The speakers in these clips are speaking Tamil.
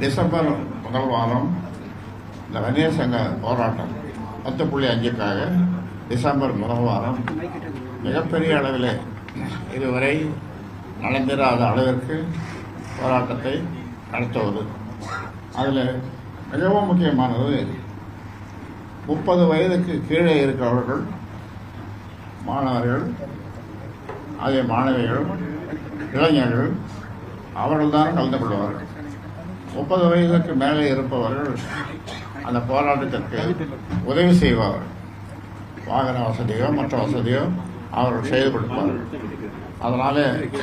டிசம்பர் முதல் வாரம் இந்த வன்னியர் சங்க போராட்டம் பத்து புள்ளி அஞ்சுக்காக டிசம்பர் முதல் வாரம் மிகப்பெரிய அளவில் இதுவரை நடந்திராத அளவிற்கு போராட்டத்தை நடத்துவது. அதில் மிகவும் முக்கியமானது முப்பது வயதுக்கு கீழே இருக்கிறவர்கள் மாணவர்கள் அதே மாணவிகள் இளைஞர்கள் அவர்கள்தான் கலந்து கொள்வார்கள் முப்பது வயதுக்கு மேலே இருப்பவர்கள் அந்த போராட்டத்திற்கு உதவி செய்வார்கள். வாகன வசதியோ மற்ற வசதியோ அவர்கள் செய்து கொடுப்பார்கள் அதனால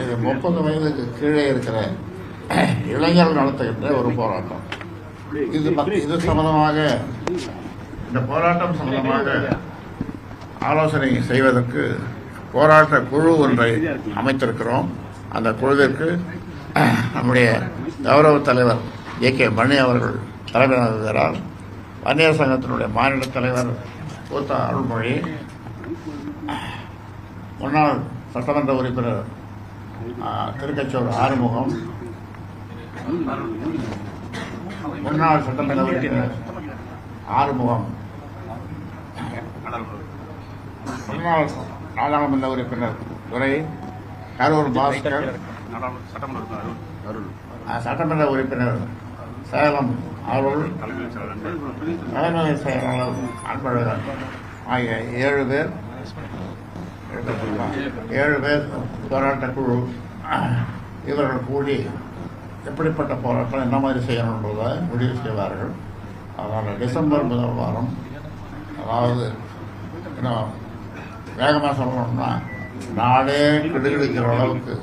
இது முப்பது வயதுக்கு கீழே இருக்கிற இளைஞர்கள் நடத்துகின்ற ஒரு போராட்டம். இது இது சம்பந்தமாக இந்த போராட்டம் சம்பந்தமாக ஆலோசனை செய்வதற்கு போராட்ட குழு ஒன்றை அமைத்திருக்கிறோம். அந்த குழுவிற்கு நம்முடைய கௌரவ தலைவர் ஏ கே மணி அவர்கள் தலைமை வகிக்கிறார் வன்னியர் சங்கத்தினுடைய மாநில தலைவர் கூத்த அருள்மொழி முன்னாள் சட்டமன்ற உறுப்பினர் ஆ, திருக்கச்சூர் ஆறுமுகம் முன்னாள் சட்டமன்ற உறுப்பினர் ஆறுமுகம் முன்னாள் நாடாளுமன்ற உறுப்பினர் துரை கரூர் பாஸ்கர் ஆ, சட்டமன்ற உறுப்பினர் சேலம் அருள் தலைமை செயலாளர் அன்பழகன். ஆகிய ஏழு பேர். ஏழு பேர் போராட்ட குழு. இவர்கள் கூடி எப்படிப்பட்ட போராட்டம் என்ன மாதிரி செய்யணுன்றதை முடிவு செய்வார்கள். அதனால் டிசம்பர் முதல் வாரம் அதாவது இன்னும் வேகமாக சொல்லணும்னா நாடே கிடுகிடுக்கிற அளவுக்கு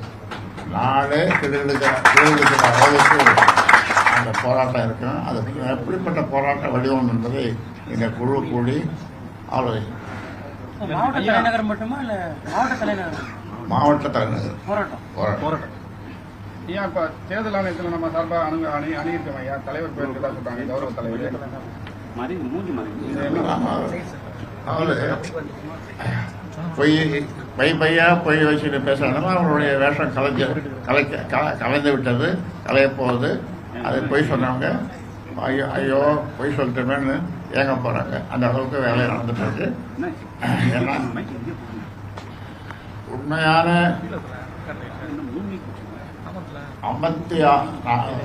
நாடே கிடுகிடுக்கிற கிடுகிடுக்கிற அளவுக்கு அந்த போராட்டம் இருக்கும். அது எப்படிப்பட்ட போராட்ட வடிவம் என்பதை இந்த குழு கூடி ஆலோசி மாவட்ட தலைநகர் போராட்டம். போராட்டம். ஐயா இப்ப தேர்தல் ஆணையத்தில் நம்ம சார்பா அணு அணி அணியிருக்கோம் ஐயா? தலைவர் பேருக்கு தான் சொல்றாங்க கௌரவ தலைவர். இது என்ன ஆமா. பொய் பொய் பையா பொய் வச்சுட்டு பேசுறாங்கன்னா அவருடைய வேஷம் கலைஞ்ச கலைக்க கல- கலைந்து விட்டது கலைய போகுது. அது பொய் சொன்னவங்க ஐயோ ஐயோ பொய் சொல்லிட்டோமேன்னு ஏங்க போறாங்க. அந்த அளவுக்கு வேலை நடந்துட்டு இருக்கு. ஏன்னா உண்மையான ஐம்பத்தி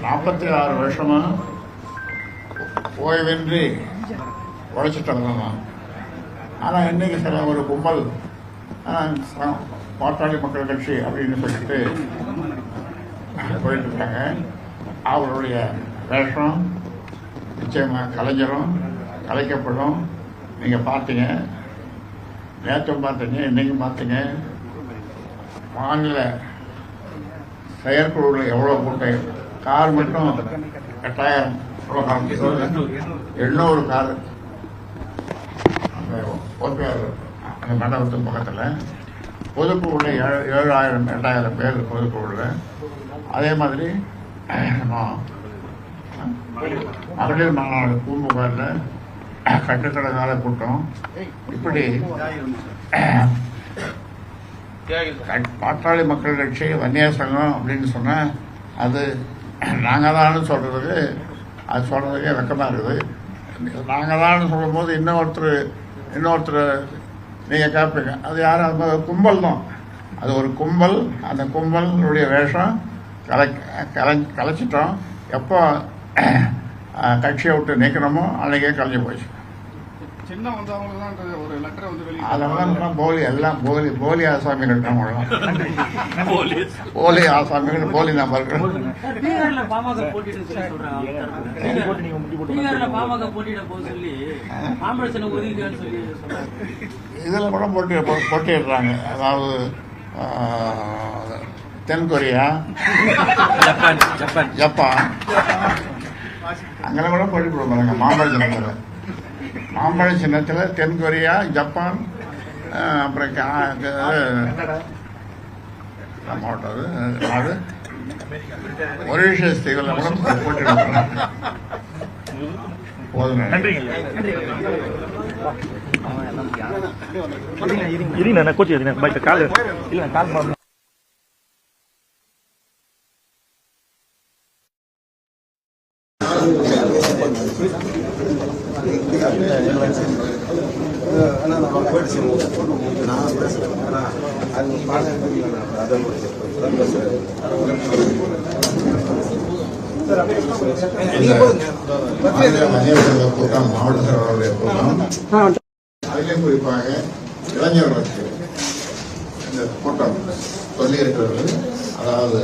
நாற்பத்தி ஆறு வருஷமா ஓய்வின்றி உழைச்சிட்டு தான் ஆனால் இன்னைக்கு சில ஒரு கும்பல் ஆஹ், பாட்டாளி மக்கள் கட்சி அப்படின்னு சொல்லிட்டு போயிட்டு இருக்காங்க அவருடைய வேஷம் நிச்சயமாக கலைஞரும் கலைக்கப்படும். நீங்கள் பார்த்தீங்க நேற்றும் பார்த்தீங்க இன்னைக்கு பார்த்தீங்க மாநில செயற்குழுவில் எவ்வளோ கூட்டம் கார் மட்டும் எட்டாயிரம். எவ்வளோ கார்? எண்ணூறு. கார். அந்த ஓபிஆர் அந்த மண்டபத்து பக்கத்தில் பொதுக்குழுவில் ஏழு ஏழாயிரம் எட்டாயிரம் பேர் பொதுக்குழுவில் அதே மாதிரி மகளிர் மாநாடு பூம்புகாரில் கட்டுக்கடங்கால கூட்டம். இப்படி பாட்டாளி மக்கள் கட்சி வன்னியர் சங்கம் அப்படின்னு சொன்னால் அது நாங்கள் தான் சொல்கிறதுக்கு அது சொல்கிறதுக்கே வெக்கமாக இருக்குது. நாங்கள் தான் சொல்லும்போது இன்னொருத்தர் இன்னொருத்தர் நீங்கள் கேட்பீங்க அது யாரும் அது கும்பல் தான். அது ஒரு கும்பல். அந்த கும்பலுடைய வேஷம் கலை கலை கலைச்சிட்டோம். எப்போ கட்சியை விட்டு நீக்கணுமோ அன்றைக்கே கலைஞ்சு போச்சு. சின்ன வந்தவங்களுக்கு தான் ஒரு லெட்டர் வந்து வெளியே அதெல்லாம் போலி எல்லாம் போலி போலி ஆசாமிகள் தான் அவ்வளவுதான். போலி. ஆசாமிகள் போலி நபர்கள் இதில் கூட போட்டி போ- போட்டியிடுறாங்க. அதாவது ஆஹ், தென் கொரியா ஜப்பான் ஜப்பான். ஜப்பான். அங்கெல்லாம் கூட போட்டி போடுவாங்க மாம்பழ சின்னத்தில் மாம்பழ சின்னத்தில் தென் கொரியா ஜப்பான் அப்புறம் கா- இது, மாவட்டம் அது, நாடு மொரீஷியஸ் தீவில் கூட போட்டிடுவாங்க போதும். கால். இல்லை கால் நான் பேசுகிறேன் சங்க கூட்டம் மாவட்ட செயலாளருடைய கூட்டம் அதிலே குறிப்பாக இளைஞர்களுக்கு இந்த கூட்டம் சொல்லி அதாவது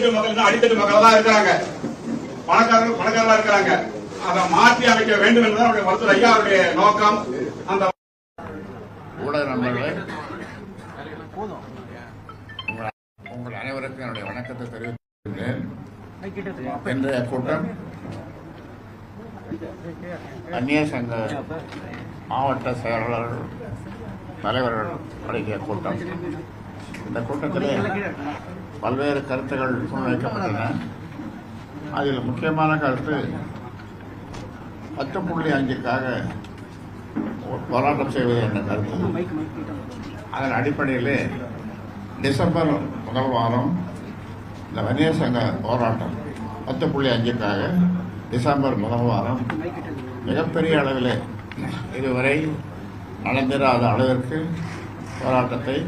அடித்தட்டு மக்கள் தான் அடித்தட்டு மக்கள் தான் இருக்கிறாங்க. பணக்காரர்கள் பணக்காரர்களா இருக்கிறாங்க. அதை மாற்றி அமைக்க வேண்டும் என்பது அவருடைய மருத்துவர் ஐயா அவருடைய நோக்கம். அந்த ஊடக நண்பர்களே உங்கள் உங்கள் அனைவருக்கும் என்னுடைய வணக்கத்தை தெரிவித்துள்ளேன் இன்றைய கூட்டம் அந்நிய சங்க மாவட்ட செயலாளர்கள் தலைவர்கள் அடங்கிய கூட்டம். இந்த கூட்டத்திலே பல்வேறு கருத்துகள் முன்வைக்கப்பட்டன. அதில் முக்கியமான கருத்து பத்து புள்ளி அஞ்சுக்காக போராட்டம் செய்வது என்ற கருத்து. அதன் அடிப்படையிலே டிசம்பர் முதல் வாரம் இந்த வன்னியர் சங்க போராட்டம் பத்து புள்ளி அஞ்சுக்காக டிசம்பர் முதல் வாரம் மிகப்பெரிய அளவில் இதுவரை நடந்திராத அளவிற்கு போராட்டத்தை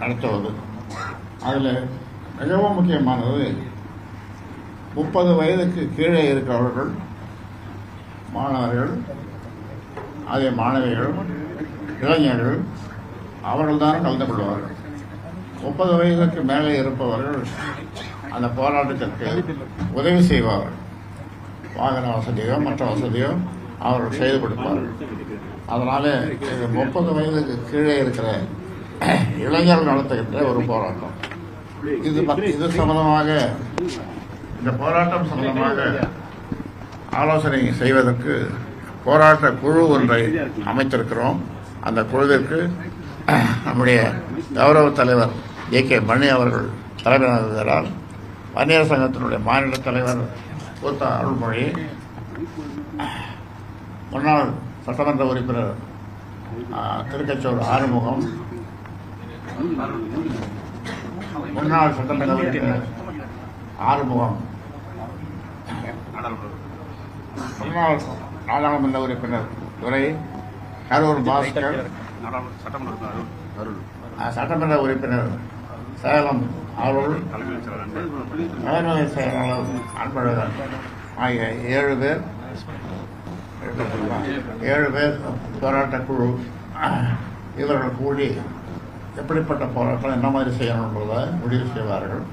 நடத்துவது. அதில் மிகவும் முக்கியமானது. முப்பது வயதுக்கு கீழே இருக்கிறவர்கள் மாணவர்கள் அதே மாணவிகள் இளைஞர்கள் அவர்கள்தான் கலந்து கொள்வார்கள். முப்பது வயதுக்கு மேலே இருப்பவர்கள் அந்த போராட்டத்திற்கு உதவி செய்வார்கள். வாகன வசதியோ மற்ற வசதியோ அவர்கள் செய்து கொடுப்பார்கள். அதனால முப்பது வயதுக்கு கீழே இருக்கிற இளைஞர்கள் நடத்துகின்ற ஒரு போராட்டம். இது இது சம்பந்தமாக இந்த போராட்டம் சம்பந்தமாக ஆலோசனை செய்வதற்கு போராட்ட குழு ஒன்றை அமைத்திருக்கிறோம். அந்த குழுவிற்கு நம்முடைய கௌரவ தலைவர் ஏ கே மணி அவர்கள் தலைமை வகிக்கிறார் வன்னியர் சங்கத்தினுடைய மாநில தலைவர் கூத்த அருள்மொழி முன்னாள் சட்டமன்ற உறுப்பினர் திருக்கச்சூர் ஆறுமுகம் முன்னாள் சட்டமன்ற உறுப்பினர் ஆறுமுகம். முன்னாள் நாடாளுமன்ற உறுப்பினர் துறை கரூர் பாஸ்கர். சட்டமன்ற உறுப்பினர் சேலம் அருள். தலைமை செயலாளர் அன்பழகன். ஆகிய ஏழு பேர். ஏழு பேர் போராட்ட குழு. இவர்கள் கூடி எப்படிப்பட்ட போராட்டம் என்ன மாதிரி செய்யணுன்றதை முடிவு செய்வார்கள்.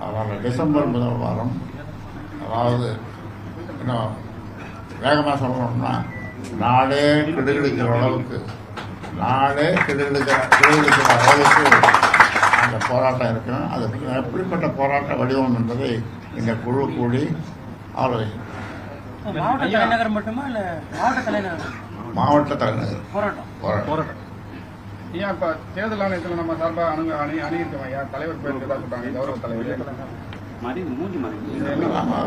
அதனால் டிசம்பர் முதல் வாரம் அதாவது இன்னும் வேகமாக சொல்லணும்னா நாடே கிடுகிடுக்கிற அளவுக்கு நாடே கிடுகிடுக்கிற கிடுகிடுக்கிற அளவுக்கு அந்த போராட்டம் இருக்கும் அது எப்படிப்பட்ட போராட்ட வடிவம் என்பதை இந்த குழு கூடி ஆலோசி மாவட்ட தலைநகர் மட்டுமா இல்ல மாவட்ட தலைநகர்? மாவட்ட தலைநகர். போராட்டம். போராட்டம். ஐயா இப்ப தேர்தல் ஆணையத்தில் நம்ம சார்பா அணு அணி அணியிருக்கோம் ஐயா? தலைவர் தான் சொல்றாங்க கௌரவ தலைவர். மாதிரி மூஞ்சி ஆமா.